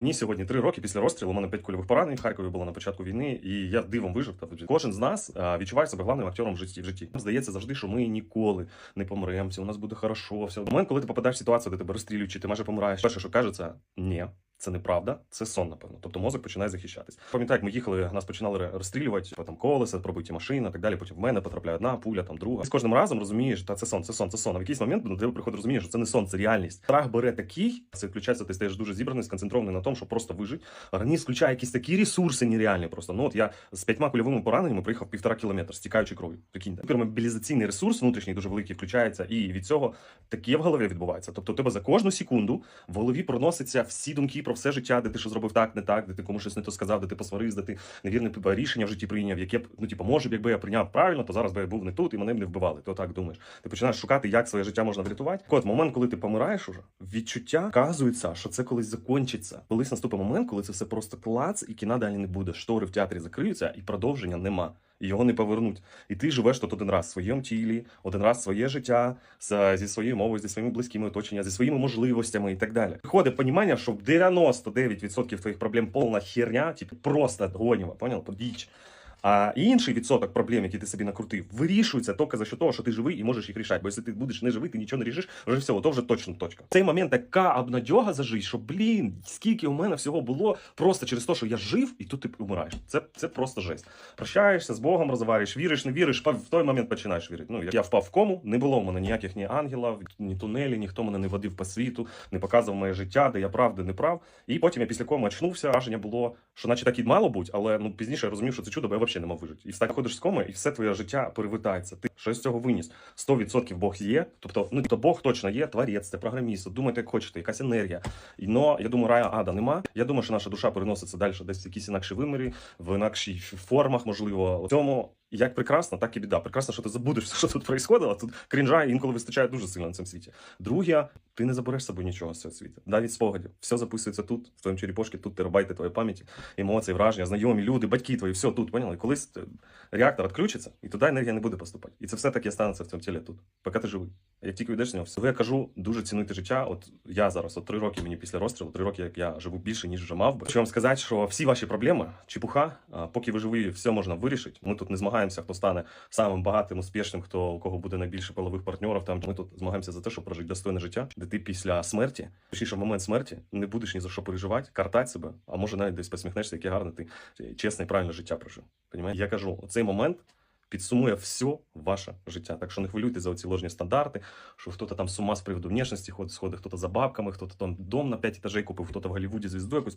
Мені сьогодні три роки після розстрілу. У мене п'ять кульових поранень в Харкові було на початку війни, і я дивом вижив. та кожен з нас відчуває себе главним актором в житті. В житті Нам здається завжди, що ми ніколи не помремося. У нас буде хорошо. Все момент, коли ти попадаєш в ситуацію, де тебе розстрілюють, чи ти майже помираєш. Перше, що кажеться, ні. Це неправда, це сон, напевно. Тобто мозок починає захищатись. Пам'ятаю, як ми їхали, нас починали розстрілювати, потім колеса, пробиті машини, так далі. Потім в мене потрапляє одна пуля, там друга. І з кожним разом розумієш, та це сон, це сон, це сон. А в якийсь момент до тебе приходить розуміння, що це не сон, це реальність. Страх бере такий, це включається, ти стаєш дуже зібраний, сконцентрований на тому, щоб просто вижити. Організм включає якісь такі ресурси нереальні. Просто ну от я з п'ятьма кульовими пораненнями проїхав півтора кілометра, стікаючи кров'ю. Прикиньте. Гіпермобілізаційний ресурс внутрішній дуже великий включається, і від цього таке в голові відбувається. Тобто, у тебе за кожну секунду в голові проносяться всі думки про все життя, де ти що зробив так, не так, де ти комусь щось не то сказав, де ти посварився, де ти невірне рішення в житті прийняв, яке б ну типу, може б, якби я прийняв правильно, то зараз би я був не тут і мене б не вбивали. Ти отак думаєш. Ти починаєш шукати, як своє життя можна врятувати. Так От момент, коли ти помираєш уже, відчуття вказується, що це колись закінчиться. Колись наступить момент, коли це все просто клац, і кіна далі не буде. Штори в театрі закриються, і продовження нема. І його не повернуть. І ти живеш тут один раз в своєму тілі, один раз своє життя зі своєю мовою, зі своїми близькими оточеннями, зі своїми можливостями і так далі. Приходить понімання, що 99% твоїх проблем повна херня, типу просто гоніва, поняв? Діч. А інший відсоток проблем, які ти собі накрутив, вирішується тільки за що того, що ти живий і можеш їх рішати. Бо якщо ти будеш не живий, ти нічого не рішиш, вже все, то вже точно точка. Цей момент така обнадьога за життя, що блін, скільки у мене всього було просто через те, що я жив, і тут ти умираєш. Це, це просто жесть. Прощаєшся з Богом, розговорюєш, віриш, не віриш, в той момент починаєш вірити. Ну, як я впав в кому, не було в мене ніяких ні ангелів, ні тунелі, ніхто мене не водив по світу, не показував моє життя, де я прав, де не прав. І потім я після коми очнувся. Враження було, що наче так і мало бути, але ну пізніше я розумів, що це чудо, бо я взагалі нема вижити. І встать ходиш з коми, і все твоє життя перевертається. Ти щось з цього виніс. 100% Бог є. Тобто, ну то Бог точно є, творець, це програміст. Думайте, як хочете, якась енергія. Но я думаю, рая ада нема. Я думаю, що наша душа переноситься далі десь в якісь інакші вимірі, в інакшій формах, можливо. В цьому як прекрасно, так і біда. Прекрасно, що ти забудеш все, що тут происходило. Тут крінжа інколи вистачає дуже сильно на цьому світі. Друге, ти не забереш собою нічого з цього світу. Навіть спогадів. Все записується тут, в твоєму черепошці, тут терабайти твоєї пам'яті, емоції, враження, знайомі, люди, батьки твої, все тут, поняли? Колись е, реактор відключиться, і туди енергія не буде поступати. І це все таки станеться в цьому тілі тут, поки ти живий. Як тільки йдеш з нього, все. я кажу, дуже цінуйте життя. От я зараз, от три роки мені після розстрілу, три роки, як я живу більше, ніж вже мав би. Хочу вам сказати, що всі ваші проблеми, чепуха, поки ви живі, все можна вирішити. Ми тут не змагаємося, хто стане самим багатим, успішним, хто у кого буде найбільше полових партнерів. Там ми тут змагаємося за те, щоб прожити достойне життя, де ти після смерті, точніше, в момент смерті, не будеш ні за що переживати, картати себе, а може навіть десь посміхнешся, яке гарне ти чесне і правильне життя прожив. Понімаєте? Я кажу, цей момент. Підсумує все ваше життя. Так що не хвилюйте за оці ложні стандарти, що хтось там з ума з приводу внешності ходить, сходить, хтось за бабками, хтось там дом на 5 етажей купив, хтось в Голлівуді звізду якусь